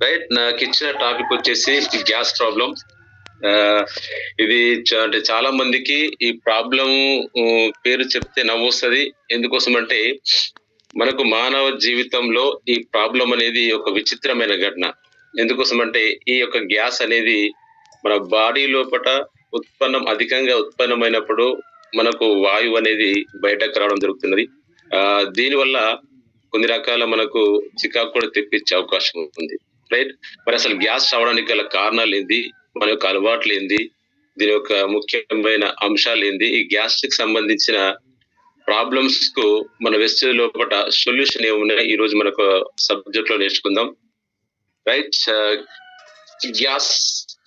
Right నాకు ఇచ్చిన topic వచ్చేసి గ్యాస్ ప్రాబ్లం. ఇది అంటే చాలా మందికి ఈ ప్రాబ్లం పేరు చెప్తే నవ్వొస్తుంది. ఎందుకోసం అంటే మనకు మానవ జీవితంలో ఈ ప్రాబ్లం అనేది ఒక విచిత్రమైన ఘటన. ఎందుకోసం అంటే ఈ యొక్క గ్యాస్ అనేది మన బాడీ లోపట ఉత్పన్నం అధికంగా ఉత్పన్నమైనప్పుడు మనకు వాయువు అనేది బయటకు రావడం జరుగుతున్నది. దీనివల్ల కొన్ని రకాల మనకు చికాకు కూడా తెప్పించే అవకాశం ఉంది. రైట్ మరి అసలు గ్యాస్ రావడానికి గల కారణాలు ఏంది? మన యొక్క అలవాట్లు ఏంది? దీని యొక్క ముఖ్యమైన అంశాలు ఏంది? ఈ గ్యాస్ట్రిక్ సంబంధించిన ప్రాబ్లమ్స్కు మన వెస్ట్ లోపల సొల్యూషన్ ఏమున్నాయి? ఈ రోజు మనకు సబ్జెక్ట్లో నేర్చుకుందాం. రైట్ uh, గ్యాస్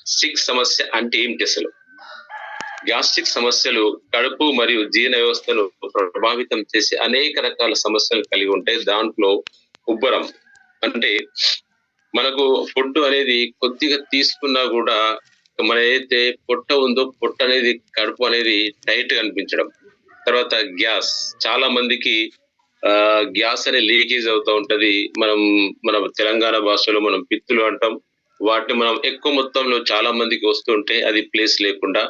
సిక్ సమస్య అంటే ఏమిటి అసలు? గ్యాస్ట్రిక్ సమస్యలు కడుపు మరియు జీర్ణ వ్యవస్థను ప్రభావితం చేసే అనేక రకాల సమస్యలు కలిగి ఉంటాయి దాంట్లో ఉబ్బరం అంటే మనకు ఫుడ్ అనేది కొద్దిగా తీసుకున్నా కూడా మన ఏదైతే పొట్ట ఉందో పొట్ట అనేది కడుపు అనేది టైట్గా అనిపించడం. తర్వాత గ్యాస్. చాలా మందికి ఆ గ్యాస్ అనేది లీకేజ్ అవుతూ ఉంటది. మనం మన తెలంగాణ భాషలో మనం పిత్తులు అంటాం. వాటిని మనం ఎక్కువ మొత్తంలో చాలా మందికి వస్తుంటే అది ప్లేస్ లేకుండా.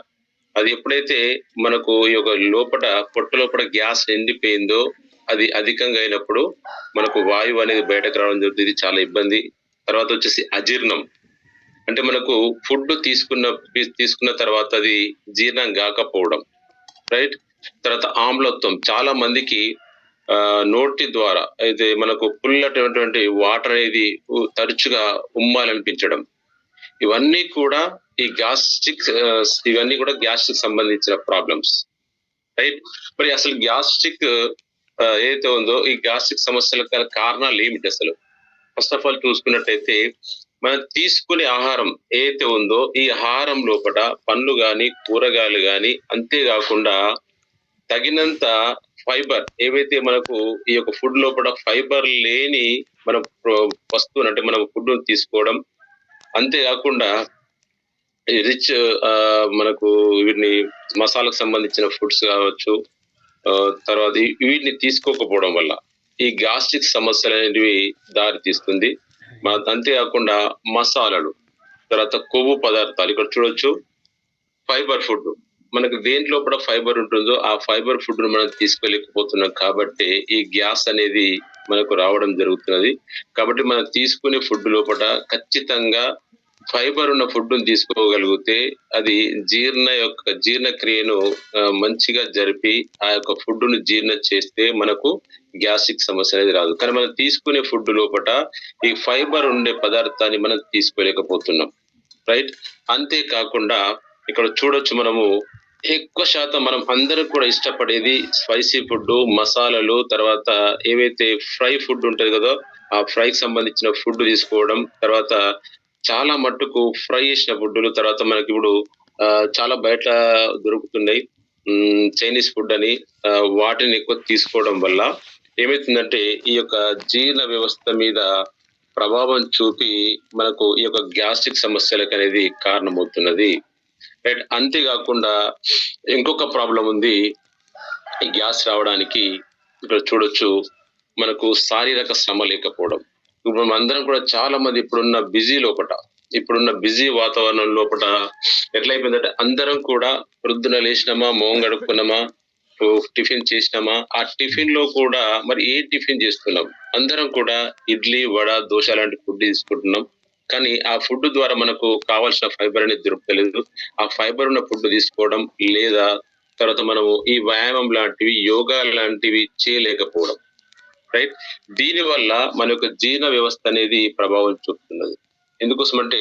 అది ఎప్పుడైతే మనకు ఈ యొక్క లోపల పొట్ట లోపల గ్యాస్ ఎండిపోయిందో అది అధికంగా అయినప్పుడు మనకు వాయువు అనేది బయటకు రావడం జరుగుతుంది. ఇది చాలా ఇబ్బంది. తర్వాత వచ్చేసి అజీర్ణం. అంటే మనకు ఫుడ్ తీసుకున్న తీసుకున్న తర్వాత అది జీర్ణం కాకపోవడం రైట్? తర్వాత ఆమ్లత్వం. చాలా మందికి ఆ నోటి ద్వారా అయితే మనకు పుల్లటటువంటి వాటర్ అనేది తరచుగా ఉమ్మాలనిపించడం. ఇవన్నీ కూడా ఈ గ్యాస్ట్రిక్ ఇవన్నీ కూడా గ్యాస్ట్రిక్ సంబంధించిన ప్రాబ్లమ్స్. రైట్? మరి అసలు గ్యాస్ట్రిక్ ఏదైతే ఉందో ఈ గ్యాస్ట్రిక్ సమస్యలకు గల కారణాలు ఏమిటి అసలు? ఫస్ట్ ఆఫ్ ఆల్ చూసుకున్నట్టయితే మనం తీసుకునే ఆహారం ఏదైతే ఉందో ఈ ఆహారం లోపల పండ్లు కానీ కూరగాయలు కానీ అంతేకాకుండా తగినంత ఫైబర్ ఏవైతే మనకు ఈ యొక్క ఫుడ్ లోపల ఫైబర్ లేని మన వస్తువులు అంటే మనం ఫుడ్ తీసుకోవడం అంతేకాకుండా రిచ్ మనకు వీటిని మసాలకు సంబంధించిన ఫుడ్స్ కావచ్చు ఆ, తర్వాత వీటిని తీసుకోకపోవడం వల్ల ఈ గ్యాస్ట్రిక్ సమస్యలు అనేవి దారితీస్తుంది అంతేకాకుండా మసాలాలు తర్వాత కొవ్వు పదార్థాలు ఇక్కడ చూడొచ్చు. ఫైబర్ ఫుడ్ మనకు దేంట్లో కూడా ఫైబర్ ఉంటుందో ఆ ఫైబర్ ఫుడ్ను మనం తీసుకోలేకపోతున్నాం కాబట్టి ఈ గ్యాస్ అనేది మనకు రావడం జరుగుతున్నది. కాబట్టి మనం తీసుకునే ఫుడ్ లోపల ఖచ్చితంగా ఫైబర్ ఉన్న ఫుడ్ను తీసుకోగలిగితే అది జీర్ణ యొక్క జీర్ణక్రియను మంచిగా జరిపి ఆ యొక్క ఫుడ్ను జీర్ణ చేస్తే మనకు గ్యాస్ట్రిక్ సమస్య అనేది రాదు. కానీ మనం తీసుకునే ఫుడ్ లోపల ఈ ఫైబర్ ఉండే పదార్థాన్ని మనం తీసుకోలేకపోతున్నాం. రైట్? అంతేకాకుండా ఇక్కడ చూడొచ్చు మనము ఎక్కువ శాతం మనం అందరూ కూడా ఇష్టపడేది స్పైసీ ఫుడ్ మసాలాలు తర్వాత ఏవైతే ఫ్రై ఫుడ్ ఉంటుంది కదా ఆ ఫ్రైకి సంబంధించిన ఫుడ్ తీసుకోవడం తర్వాత చాలా మట్టుకు ఫ్రై చేసిన ఫుడ్లు తర్వాత మనకి ఇప్పుడు చాలా బయట దొరుకుతున్నాయి. చైనీస్ ఫుడ్ అని వాటిని ఎక్కువ తీసుకోవడం వల్ల ఏమైతుందంటే ఈ యొక్క జీర్ణ వ్యవస్థ మీద ప్రభావం చూపి మనకు ఈ యొక్క గ్యాస్ట్రిక్ సమస్యలకు అనేది కారణమవుతున్నది. రైట్ అంతేకాకుండా ఇంకొక ప్రాబ్లం ఉంది. ఈ గ్యాస్ రావడానికి ఇక్కడ చూడొచ్చు మనకు శారీరక శ్రమ లేకపోవడం. ఇప్పుడు మనం అందరం కూడా చాలా మంది ఇప్పుడున్న బిజీ లోపట ఇప్పుడున్న బిజీ వాతావరణం లోపల ఎట్లయిపోయిందంటే అందరం కూడా ప్రొద్దున లేచినామా మొహం గడుపుకున్నామా ఓ టిఫిన్ చేసినామా ఆ టిఫిన్లో కూడా మరి ఏ టిఫిన్ చేస్తున్నాం? అందరం కూడా ఇడ్లీ వడ దోశ లాంటి ఫుడ్ తీసుకుంటున్నాం. కానీ ఆ ఫుడ్ ద్వారా మనకు కావాల్సిన ఫైబర్ అనేది దొరకలేదు ఆ ఫైబర్ ఉన్న ఫుడ్ తీసుకోవడం లేదా తర్వాత మనము ఈ వ్యాయామం లాంటివి యోగా లాంటివి చేయలేకపోవడం. రైట్ దీని వల్ల మన యొక్క జీర్ణ వ్యవస్థ అనేది ప్రభావం చూపుతున్నది. ఎందుకోసం అంటే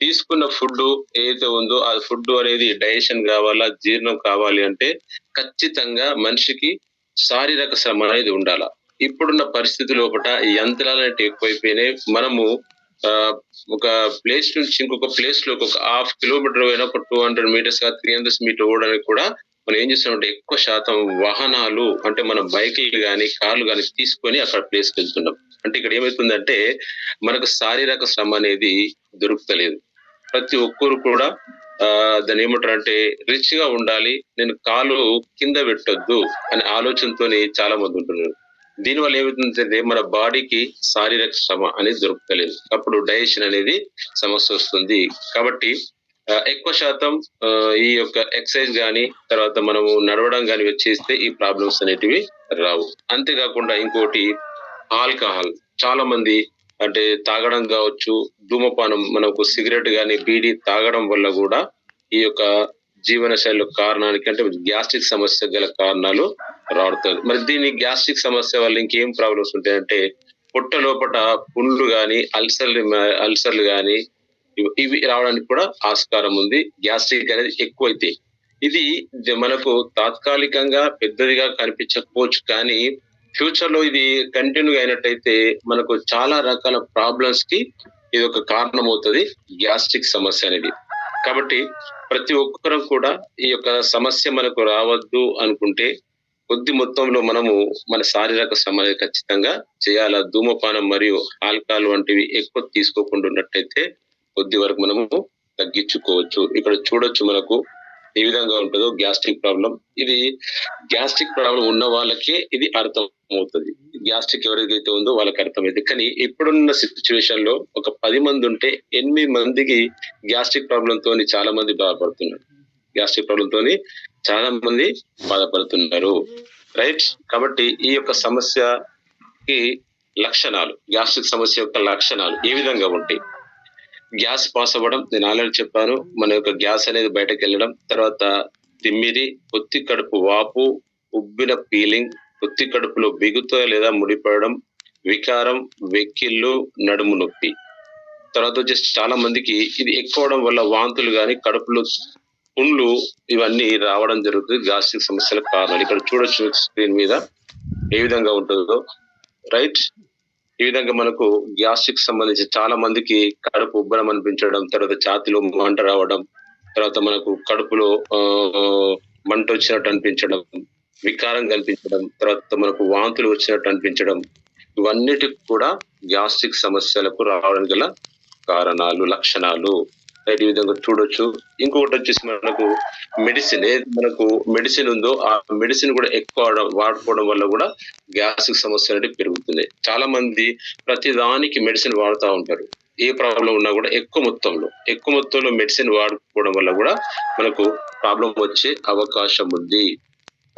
తీసుకున్న ఫుడ్ ఏదైతే ఉందో ఆ ఫుడ్ అనేది డైజెషన్ కావాలా జీర్ణం కావాలి అంటే ఖచ్చితంగా మనిషికి శారీరక శ్రమ అనేది ఉండాల. ఇప్పుడున్న పరిస్థితి లోపల ఈ యంత్రాలు అనేవి ఎక్కువైపోయినాయి. మనము ఆ, ఒక ప్లేస్ నుంచి ఇంకొక ప్లేస్లో ఒక హాఫ్ కిలోమీటర్ పోయినా ఒక two hundred metres three hundred metre ఓడడానికి కూడా మనం ఏం చేస్తున్నామంటే ఎక్కువ శాతం వాహనాలు అంటే మన బైకులు కానీ కార్లు కానీ తీసుకొని అక్కడ ప్లేస్కి వెళ్తున్నాం అంటే ఇక్కడ ఏమవుతుందంటే మనకు శారీరక శ్రమ అనేది దొరుకుతలేదు. ప్రతి ఒక్కరు కూడా ఆ దాన్ని ఏమంటారు అంటే రిచ్గా ఉండాలి నేను కాలు కింద పెట్టొద్దు అనే ఆలోచనతోనే చాలా మంది ఉంటున్నారు. దీనివల్ల ఏమవుతుందంటే మన బాడీకి శారీరక శ్రమ అనేది దొరుకుతలేదు. అప్పుడు డైజెషన్ అనేది సమస్య వస్తుంది. కాబట్టి ఎక్కువ శాతం ఆ, ఈ యొక్క ఎక్సైజ్ కానీ తర్వాత మనము నడవడం కానీ వచ్చేస్తే ఈ ప్రాబ్లమ్స్ అనేటివి రావు. అంతేకాకుండా ఇంకోటి ఆల్కహాల్. చాలా మంది అంటే తాగడం కావచ్చు ధూమపానం మనకు సిగరెట్ కానీ బీడీ తాగడం వల్ల కూడా ఈ యొక్క జీవన శైలి కారణానికి అంటే గ్యాస్ట్రిక్ సమస్య గల కారణాలు రాడుతుంది మరి దీని గ్యాస్ట్రిక్ సమస్య వల్ల ఇంకేం ప్రాబ్లమ్స్ ఉంటాయంటే పొట్ట లోపల పుండ్లు కానీ అల్సర్లు అల్సర్లు కానీ ఇవి- రావడానికి కూడా ఆస్కారం ఉంది. గ్యాస్ట్రిక్ అనేది ఎక్కువైతే. ఇది మనకు తాత్కాలికంగా పెద్దదిగా కనిపించకపోవచ్చు కానీ ఫ్యూచర్లో ఇది కంటిన్యూ అయినట్టయితే మనకు చాలా రకాల ప్రాబ్లమ్స్కి ఇది ఒక కారణం అవుతుంది గ్యాస్ట్రిక్ సమస్య అనేది. కాబట్టి ప్రతి ఒక్కరం కూడా ఈ యొక్క సమస్య మనకు రావద్దు అనుకుంటే కొద్ది మొత్తంలో మనము మన శారీరక శ్రమ ఖచ్చితంగా చేయాల. ధూమపానం మరియు ఆల్కహాల్ వంటివి ఎక్కువ తీసుకోకుండా ఉన్నట్టయితే కొద్ది వరకు మనము తగ్గించుకోవచ్చు. ఇక్కడ చూడొచ్చు మనకు ఏ విధంగా ఉంటుందో గ్యాస్ట్రిక్ ప్రాబ్లం. ఇది గ్యాస్ట్రిక్ ప్రాబ్లం ఉన్న వాళ్ళకే ఇది అర్థం అవుతుంది గ్యాస్ట్రిక్ ఎవరికైతే ఉందో వాళ్ళకి అర్థమైంది. కానీ ఇప్పుడున్న సిచ్యువేషన్లో ఒక పది మంది ఉంటే ఎనిమిది మందికి గ్యాస్ట్రిక్ ప్రాబ్లం తోని చాలా మంది బాధపడుతున్నారు. గ్యాస్ట్రిక్ ప్రాబ్లం తోని చాలా మంది బాధపడుతున్నారు. రైట్? కాబట్టి ఈ యొక్క సమస్యకి లక్షణాలు గ్యాస్ట్రిక్ సమస్య యొక్క లక్షణాలు ఏ విధంగా ఉంటాయి? గ్యాస్ పాస్ అవ్వడం నేను ఆల్రెడీ చెప్పాను మన యొక్క గ్యాస్ అనేది బయటకు వెళ్ళడం తర్వాత తిమ్మిరి పొత్తి కడుపు వాపు ఉబ్బిన పీలింగ్ పొత్తి కడుపులో బిగుతో లేదా ముడిపడడం వికారం వెక్కిళ్ళు నడుము నొప్పి. తర్వాత వచ్చేసి చాలా మందికి ఇది ఎక్కువడం వల్ల వాంతులు కానీ కడుపులో పుండ్లు ఇవన్నీ రావడం జరుగుతుంది గ్యాస్ట్రిక్ సమస్యలకు కారణాలు ఇక్కడ చూడొచ్చు స్క్రీన్ మీద ఏ విధంగా ఉంటుందో. రైట్? ఈ విధంగా మనకు గ్యాస్ట్రిక్ సంబంధించి చాలా మందికి కడుపు ఉబ్బరం అనిపించడం తర్వాత ఛాతిలో మంట రావడం తర్వాత మనకు కడుపులో ఆ, మంట వచ్చినట్టు అనిపించడం వికారం కనిపించడం తర్వాత మనకు వాంతులు వచ్చినట్టు అనిపించడం ఇవన్నిటికి కూడా గ్యాస్ట్రిక్ సమస్యలకు రావడానికి గల కారణాలు లక్షణాలు. ఈ విధంగా చూడొచ్చు. ఇంకొకటి వచ్చేసి మనకు మెడిసిన్ ఏది మనకు మెడిసిన్ ఉందో ఆ మెడిసిన్ కూడా ఎక్కువ వాడుకోవడం వల్ల కూడా గ్యాస్ట్రిక్ సమస్య అనేది పెరుగుతుంది. చాలా మంది ప్రతి దానికి మెడిసిన్ వాడుతూ ఉంటారు. ఏ ప్రాబ్లం ఉన్నా కూడా ఎక్కువ మొత్తంలో ఎక్కువ మొత్తంలో మెడిసిన్ వాడుకోవడం వల్ల కూడా మనకు ప్రాబ్లం వచ్చే అవకాశం ఉంది.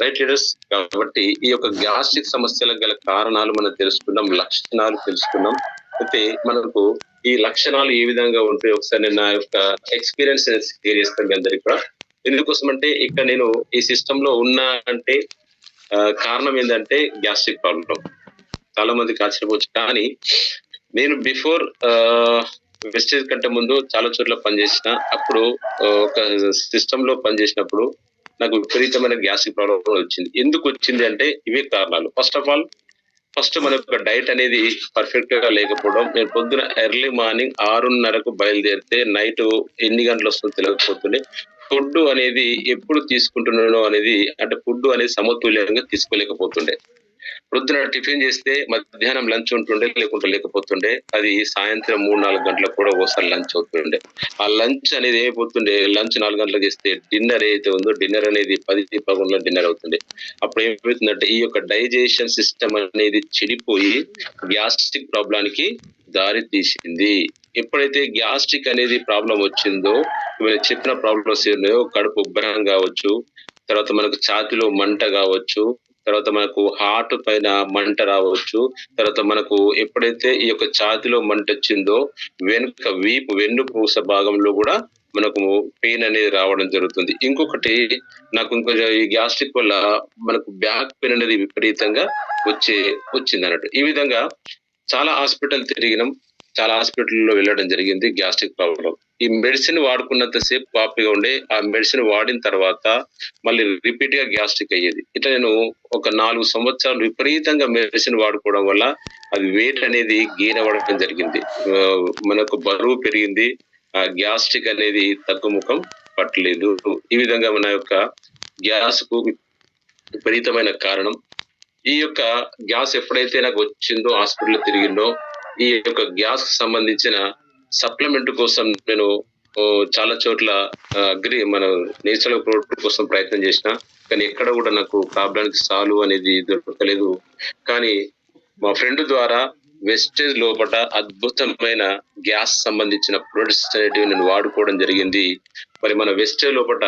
రైట్ లీడర్స్ కాబట్టి ఈ యొక్క గ్యాస్ట్రిక్ సమస్యలకు గల కారణాలు మనం తెలుసుకున్నాం లక్షణాలు తెలుసుకున్నాం అయితే మనకు ఈ లక్షణాలు ఏ విధంగా ఉంటాయి? ఒకసారి నేను నా యొక్క ఎక్స్పీరియన్స్ షేర్ చేస్తాను మీ అందరికి కూడా. ఎందుకోసం అంటే ఇక్కడ నేను ఈ సిస్టమ్లో ఉన్నా అంటే కారణం ఏంటంటే గ్యాస్ట్రిక్ ప్రాబ్లం చాలా మందికి ఆశ్చర్యపోవచ్చు. కానీ నేను బిఫోర్ వెస్టేజ్ కంటే ముందు చాలా చోట్ల పనిచేసిన అప్పుడు ఒక సిస్టమ్లో పనిచేసినప్పుడు నాకు విపరీతమైన గ్యాస్ట్రిక్ ప్రాబ్లం వచ్చింది. ఎందుకు వచ్చింది అంటే ఇవే కారణాలు. ఫస్ట్ ఆఫ్ ఆల్ ఫస్ట్ మన యొక్క డైట్ అనేది పర్ఫెక్ట్గా లేకపోవడం నేను పొద్దున ఎర్లీ మార్నింగ్ ఆరున్నరకు బయలుదేరితే నైట్ ఎన్ని గంటలు వస్తుందో తెలియకపోతుండే. ఫుడ్ అనేది ఎప్పుడు తీసుకుంటున్నాను అనేది అంటే ఫుడ్ అనేది సమతుల్యంగా తీసుకోలేకపోతుండే. పొద్దున టిఫిన్ చేస్తే మధ్యాహ్నం లంచ్ ఉంటుండే లేకుంటే లేకపోతుండే. అది సాయంత్రం మూడు నాలుగు గంటలకు కూడా ఒకసారి లంచ్ అవుతుండే. ఆ లంచ్ అనేది ఏమైపోతుండే? లంచ్ నాలుగు గంటలకు చేస్తే డిన్నర్ ఏదైతే ఉందో డిన్నర్ అనేది పది పదకొండులో డిన్నర్ అవుతుండే. అప్పుడు ఏమైపోతుందంటే ఈ యొక్క డైజెషన్ సిస్టమ్ అనేది చెడిపోయి గ్యాస్ట్రిక్ ప్రాబ్లానికి దారి తీసింది. ఎప్పుడైతే గ్యాస్ట్రిక్ అనేది ప్రాబ్లం వచ్చిందో చెప్పిన ప్రాబ్లమ్స్ ఉన్నాయో కడుపు ఉబ్బరం కావచ్చు తర్వాత మనకు ఛాతిలో మంట కావచ్చు తర్వాత మనకు హార్ట్ పైన మంట రావచ్చు. తర్వాత మనకు ఎప్పుడైతే ఈ యొక్క ఛాతిలో మంట వచ్చిందో వెనుక వీపు వెన్నుపూస భాగంలో కూడా మనకు పెయిన్ అనేది రావడం జరుగుతుంది. ఇంకొకటి నాకు ఇంకొంచెం ఈ గ్యాస్ట్రిక్ వల్ల మనకు బ్యాక్ పెయిన్ అనేది విపరీతంగా వచ్చే వచ్చింది అన్నట్టు ఈ విధంగా చాలా హాస్పిటల్ తిరిగినాం. చాలా హాస్పిటల్లో వెళ్ళడం జరిగింది గ్యాస్ట్రిక్ ప్రాబ్లం ఈ మెడిసిన్ వాడుకున్నంత సేపు కాపీగా ఉండే ఆ మెడిసిన్ వాడిన తర్వాత మళ్ళీ రిపీట్గా గ్యాస్ట్రిక్ అయ్యేది. ఇట్లా నేను ఒక నాలుగు సంవత్సరాలు విపరీతంగా మెడిసిన్ వాడుకోవడం వల్ల అది వెయిట్ అనేది గెయిన్ అవ్వడం జరిగింది. మనకు బరువు పెరిగింది ఆ గ్యాస్ట్రిక్ అనేది తగ్గుముఖం పట్టలేదు. ఈ విధంగా మన యొక్క గ్యాస్కు విపరీతమైన కారణం. ఈ యొక్క గ్యాస్ ఎప్పుడైతే నాకు వచ్చిందో హాస్పిటల్ తిరిగిందో ఈ యొక్క గ్యాస్కి సంబంధించిన సప్లిమెంట్ కోసం నేను చాలా చోట్ల అగ్రి మన నేచురల్ ప్రోడక్ట్ కోసం ప్రయత్నం చేసిన. కానీ ఎక్కడ కూడా నాకు ప్రాబ్లానికి సాల్వ్ అనేది దొరకలేదు. కానీ మా ఫ్రెండ్ ద్వారా వెస్టేజ్ లోపల అద్భుతమైన గ్యాస్ సంబంధించిన ప్రొడక్ట్స్ అనేటివి నేను వాడుకోవడం జరిగింది. మరి మన వెస్టేజ్ లోపల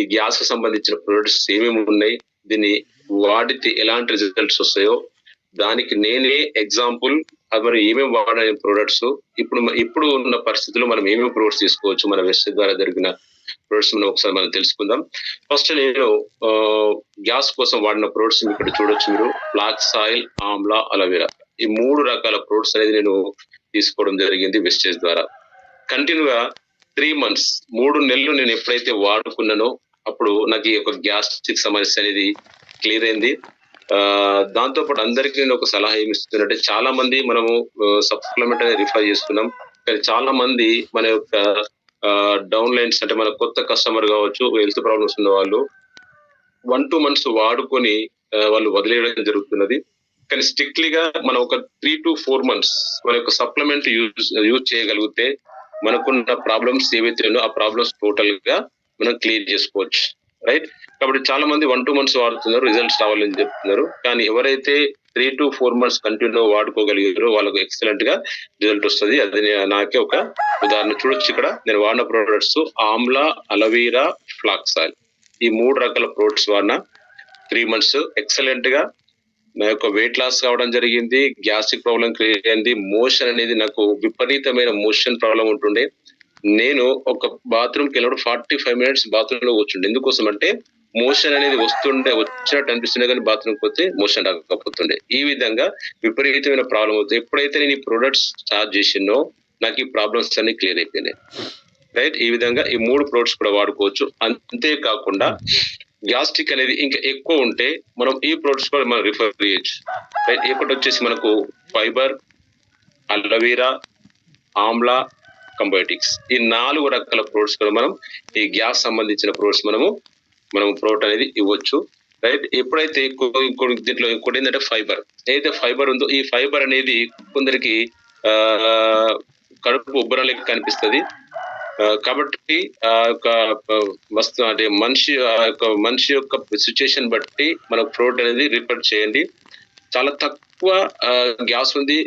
ఈ గ్యాస్ సంబంధించిన ప్రొడక్ట్స్ ఏమేమి ఉన్నాయి దీన్ని వాడితే ఎలాంటి రిజల్ట్స్ వస్తాయో దానికి నేనే ఎగ్జాంపుల్ అది మనం ఏమేమి వాడాలి ప్రొడక్ట్స్ ఇప్పుడు ఇప్పుడు ఉన్న పరిస్థితుల్లో మనం ఏమేమి ప్రొడక్ట్స్ తీసుకోవచ్చు? మన వెస్టేజ్ ద్వారా జరిగిన ప్రొడక్ట్స్ మనం ఒకసారి మనం తెలుసుకుందాం. ఫస్ట్ నేను గ్యాస్ కోసం వాడిన ప్రొడక్ట్స్ ఇక్కడ చూడొచ్చు మీరు. ఫ్లాక్స్ ఆయిల్ ఆమ్లా అలోవెరా ఈ మూడు రకాల ప్రొడక్ట్స్ అనేది నేను తీసుకోవడం జరిగింది వెస్టేజ్ ద్వారా. కంటిన్యూగా త్రీ మంత్స్ మూడు నెలలు నేను ఎప్పుడైతే వాడుకున్నానో అప్పుడు నాకు ఈ యొక్క గ్యాస్ట్రిక్ సమస్య అనేది క్లియర్ అయింది. ఆ, దాంతో పాటు అందరికీ నేను ఒక సలహా ఏమి చాలా మంది మనము సప్లిమెంట్ అనేది రిఫర్ చేస్తున్నాం. కానీ చాలా మంది మన యొక్క డౌన్ లైన్స్ అంటే మన కొత్త కస్టమర్ కావచ్చు హెల్త్ ప్రాబ్లమ్స్ ఉన్న వాళ్ళు వన్ టూ మంత్స్ వాడుకొని వాళ్ళు వదిలేయడం జరుగుతున్నది. కానీ స్ట్రిక్ట్లీగా మనం ఒక త్రీ టు ఫోర్ మంత్స్ మన యొక్క సప్లిమెంట్ యూజ్ యూజ్ చేయగలిగితే మనకున్న ప్రాబ్లమ్స్ ఏవైతే ఉన్నాయో ఆ ప్రాబ్లమ్స్ టోటల్గా మనం క్లియర్ చేసుకోవచ్చు. రైట్ కాబట్టి చాలా మంది వన్ టూ మంత్స్ వాడుతున్నారు రిజల్ట్స్ రావాలని చెప్తున్నారు. కానీ ఎవరైతే three to four months continue వాడుకోగలిగారో వాళ్ళకు ఎక్సలెంట్గా రిజల్ట్ వస్తుంది. అది నాకే ఒక ఉదాహరణ. చూడొచ్చు ఇక్కడ. నేను వాడిన products amla aloe vera flax oil. ఈ మూడు రకాల ప్రొడక్ట్స్ వాడిన త్రీ మంత్స్ ఎక్సలెంట్గా నా యొక్క వెయిట్ లాస్ కావడం జరిగింది గ్యాస్ట్రిక్ ప్రాబ్లం క్రియేట్ అయింది. మోషన్ అనేది నాకు విపరీతమైన మోషన్ ప్రాబ్లం ఉంటుండే. నేను ఒక బాత్రూమ్కి వెళ్ళినప్పుడు ఫార్టీ ఫైవ్ మినిట్స్ బాత్రూమ్లో కూర్చుండే. ఎందుకోసం అంటే మోషన్ అనేది వస్తుండే వచ్చినట్టు అనిపిస్తుండే కానీ బాత్రూమ్ పోతే మోషన్ రాకపోతుండే. ఈ విధంగా విపరీతమైన ప్రాబ్లం అవుతుంది. ఎప్పుడైతే నేను ఈ ప్రొడక్ట్స్ స్టార్ట్ చేసినో నాకు ఈ ప్రాబ్లమ్స్ అన్ని క్లియర్ అయిపోయినాయి. రైట్ ఈ విధంగా ఈ మూడు ప్రొడక్ట్స్ కూడా వాడుకోవచ్చు. అంతేకాకుండా గ్యాస్ట్రిక్ అనేది ఇంకా ఎక్కువ ఉంటే మనం ఈ ప్రొడక్ట్స్ కూడా మనం రిఫర్ చేయొచ్చు. రైట్ ఒకటి వచ్చేసి మనకు ఫైబర్ అల్లోవీరా ఆమ్లా కంబయోటిక్స్ ఈ నాలుగు రకాల ప్రోడక్ట్స్ కూడా మనం ఈ గ్యాస్ సంబంధించిన ప్రోడక్ట్స్ మనము మనం ప్రోడక్ట్ అనేది ఇవ్వచ్చు. రైట్ ఎప్పుడైతే దీంట్లో ఇంకోటి ఏంటంటే ఫైబర్. ఏదైతే ఫైబర్ ఉందో ఈ ఫైబర్ అనేది కొందరికి కడుపు ఉబ్బరం లెక్క కనిపిస్తుంది. కాబట్టి ఆ యొక్క వస్తు అంటే మనిషి ఆ యొక్క మనిషి యొక్క సిచ్యుయేషన్ బట్టి మనం ప్రోడక్ట్ అనేది రిపేర్ చేయండి. చాలా తక్కువ గ్యాస్ ఉంది.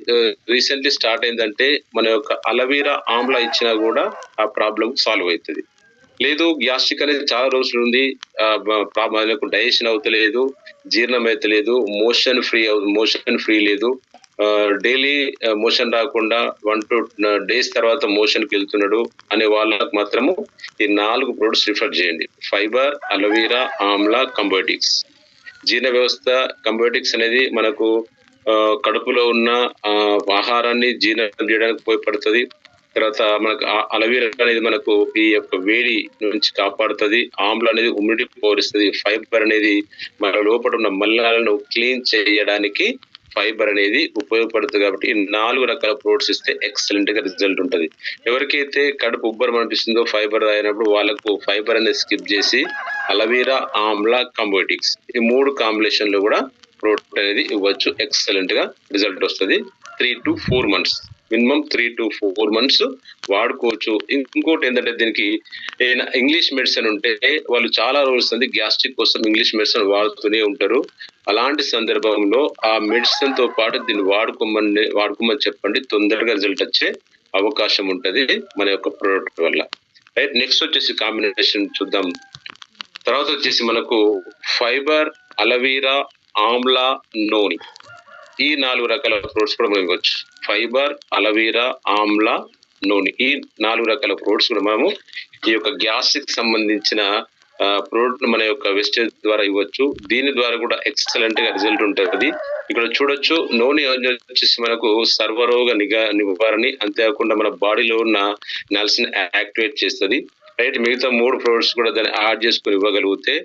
రీసెంట్లీ స్టార్ట్ అయిందంటే మన యొక్క అలవీరా ఆమ్లా ఇచ్చినా కూడా ఆ ప్రాబ్లం సాల్వ్ అవుతుంది. లేదు గ్యాస్ట్రిక్ అనేది చాలా రోజులు ఉంది. డైజెషన్ అవుతలేదు జీర్ణం అవుతలేదు మోషన్ ఫ్రీ మోషన్ ఫ్రీ లేదు. డైలీ మోషన్ రాకుండా వన్ టూ డేస్ తర్వాత మోషన్కి వెళ్తున్నాడు అనే వాళ్ళకు మాత్రము ఈ నాలుగు ప్రొడక్ట్స్ రిఫర్ చేయండి. ఫైబర్ అలోవీరా ఆమ్లా కంబోటిక్స్. జీర్ణ వ్యవస్థ కంబయోటిక్స్ అనేది మనకు కడుపులో ఉన్న ఆహారాన్ని జీర్ణం చేయడానికి ఉపయోగపడుతుంది. తర్వాత మనకు ఆ- అలవీరా అనేది మనకు ఈ యొక్క వేడి నుంచి కాపాడుతుంది. ఆమ్ల అనేది ఉమ్మిడి పోరిస్తుంది ఫైబర్ అనేది మన లోపల ఉన్న మల్లాలను క్లీన్ చేయడానికి ఫైబర్ అనేది ఉపయోగపడుతుంది కాబట్టి నాలుగు రకాల ప్రోడక్ట్స్ ఇస్తే ఎక్సలెంట్గా రిజల్ట్ ఉంటుంది. ఎవరికైతే కడుపు ఉబ్బరం అనిపిస్తుందో ఫైబర్ అయినప్పుడు వాళ్ళకు ఫైబర్ అనేది స్కిప్ చేసి అలవీరా ఆమ్లా కంబోటిక్స్ ఈ మూడు కాంబినేషన్లో కూడా ప్రోడక్ట్ అనేది ఇవ్వచ్చు. ఎక్సలెంట్గా రిజల్ట్ వస్తుంది. Three to four months minimum three to four months వాడుకోవచ్చు. ఇంకోటి ఏంటంటే దీనికి ఏదైనా ఇంగ్లీష్ మెడిసిన్ ఉంటే వాళ్ళు చాలా రోజులు గ్యాస్ట్రిక్ కోసం ఇంగ్లీష్ మెడిసిన్ వాడుతూనే ఉంటారు. అలాంటి సందర్భంలో ఆ మెడిసిన్తో పాటు దీన్ని వాడుకోమని వాడుకోమని చెప్పండి. తొందరగా రిజల్ట్ వచ్చే అవకాశం ఉంటుంది మన యొక్క ప్రోడక్ట్ వల్ల. రైట్ నెక్స్ట్ వచ్చేసి కాంబినేషన్ చూద్దాం. తర్వాత వచ్చేసి మనకు ఫైబర్ అలవీరా ఆమ్లా నూనె. ఈ నాలుగు రకాల ఫ్రూట్స్ కూడా మనం ఇవ్వచ్చు. ఫైబర్ అలవీరా ఆమ్లా నూనె. ఈ నాలుగు రకాల ఫ్రూట్స్ కూడా మనము ఈ యొక్క గ్యాస్ట్రిక్ సంబంధించిన ప్రోడక్ట్ మన యొక్క వెస్టేజ్ ద్వారా ఇవ్వచ్చు. దీని ద్వారా కూడా ఎక్సలెంట్గా రిజల్ట్ ఉంటుంది. ఇక్కడ చూడొచ్చు నూనె వచ్చేసి మనకు సర్వరోగ నిఘా నివారణి అంతేకాకుండా మన బాడీలో ఉన్న నల్స్ని యాక్టివేట్ చేస్తుంది. రైట్ మిగతా మూడు ప్రోడక్ట్స్ కూడా దాన్ని యాడ్ చేసుకుని ఇవ్వగలిగితే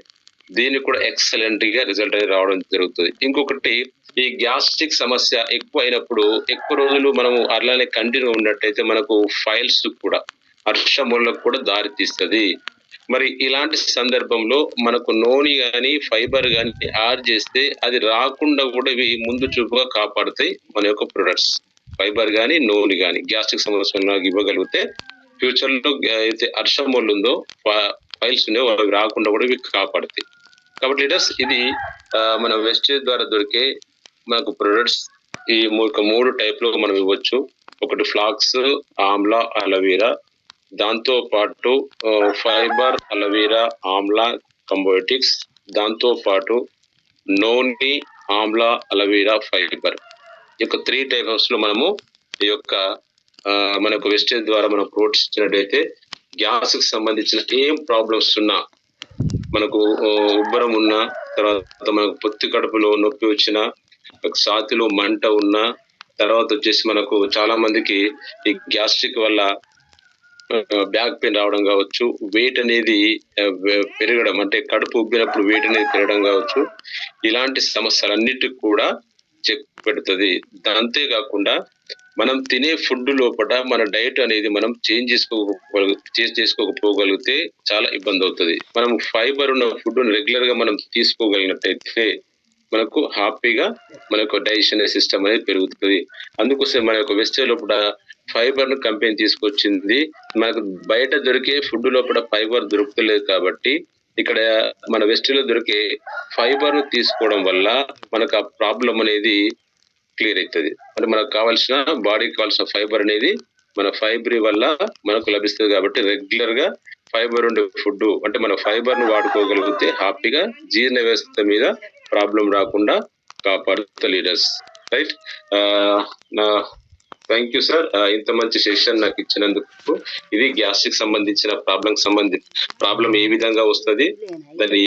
దీనికి కూడా ఎక్సలెంట్గా రిజల్ట్ అనేది రావడం జరుగుతుంది. ఇంకొకటి ఈ గ్యాస్ట్రిక్ సమస్య ఎక్కువ అయినప్పుడు ఎక్కువ రోజులు మనము అలానే కంటిన్యూ ఉన్నట్టయితే మనకు ఫైల్స్ కూడా హర్షములకు కూడా దారి తీస్తుంది. మరి ఇలాంటి సందర్భంలో మనకు నోని గాని ఫైబర్ గాని యాడ్ చేస్తే అది రాకుండా కూడా ఇవి ముందు చూపుగా కాపాడుతాయి మన యొక్క ప్రొడక్ట్స్ ఫైబర్ గాని నోని గాని గ్యాస్ట్రిక్ సమస్య ఇవ్వగలిగితే ఫ్యూచర్లో అయితే అర్షం వాళ్ళు ఉందో ఫైల్స్ ఉన్నాయో వాళ్ళకి రాకుండా కూడా ఇవి కాపాడుతాయి. కాబట్టి లీడర్స్ ఇది మన వెస్టేజ్ ద్వారా దొరికే మనకు ప్రొడక్ట్స్ ఈ మూడు మూడు టైప్లో మనం ఇవ్వచ్చు. ఒకటి ఫ్లాక్స్ ఆమ్లా అలవీరా. దాంతో పాటు ఫైబర్ అలవీరా ఆమ్లా కంబోటిక్స్ దాంతో పాటు నోని ఆమ్లా అలవీరా ఫైబర్ ఈ యొక్క త్రీ టైప్స్లో మనము ఈ యొక్క మన మనకు వెస్టేజ్ ద్వారా మనం ప్రోటీస్ ఇచ్చినట్టయితే గ్యాస్కి సంబంధించిన ఏం ప్రాబ్లమ్స్ ఉన్నా మనకు ఉబ్బరం ఉన్నా తర్వాత మనకు పొత్తి కడుపులో నొప్పి వచ్చిన సాతిలో మంట ఉన్నా తర్వాత వచ్చేసి మనకు చాలా మందికి ఈ గ్యాస్ట్రిక్ వల్ల బ్యాక్ పెయిన్ రావడం కావచ్చు వెయిట్ అనేది పెరగడం అంటే కడుపు ఉబ్బినప్పుడు వెయిట్ అనేది పెరగడం కావచ్చు ఇలాంటి సమస్యలన్నిటికి కూడా చెక్ పెడుతుంది. అంతేకాకుండా మనం తినే ఫుడ్ లోపల మన డైట్ అనేది మనం చేంజ్ చేసుకోగల చేంజ్ చేసుకోకపోగలిగితే చాలా ఇబ్బంది అవుతుంది. మనం ఫైబర్ ఉన్న ఫుడ్ రెగ్యులర్గా మనం తీసుకోగలిగినట్టయితే మనకు హ్యాపీగా మనకు డైజెషన్ సిస్టమ్ అనేది పెరుగుతుంది. అందుకోసం మన యొక్క వెస్ట్ లోపల ఫైబర్ను కంపెనీ తీసుకొచ్చింది మనకు బయట దొరికే ఫుడ్ లోపల ఫైబర్ దొరుకుతలేదు కాబట్టి ఇక్కడ మన వెస్ట్లో దొరికే ఫైబర్ను తీసుకోవడం వల్ల మనకు ఆ ప్రాబ్లం అనేది క్లియర్ అవుతుంది. అంటే మనకు కావాల్సిన బాడీకి కావాల్సిన ఫైబర్ అనేది మన ఫైబర్ వల్ల మనకు లభిస్తుంది కాబట్టి రెగ్యులర్గా ఫైబర్ ఉండే ఫుడ్ అంటే మన ఫైబర్ను వాడుకోగలిగితే హ్యాపీగా జీర్ణ వ్యవస్థ మీద ప్రాబ్లం రాకుండా కాపాడుతా లీడర్స్ రైట్ నా థ్యాంక్ యూ సార్ ఇంత మంచి సెషన్ నాకు ఇచ్చినందుకు. ఇది గ్యాస్ట్రిక్ సంబంధించిన ప్రాబ్లం సంబంధి ప్రాబ్లం ఏ విధంగా వస్తుంది? దాన్ని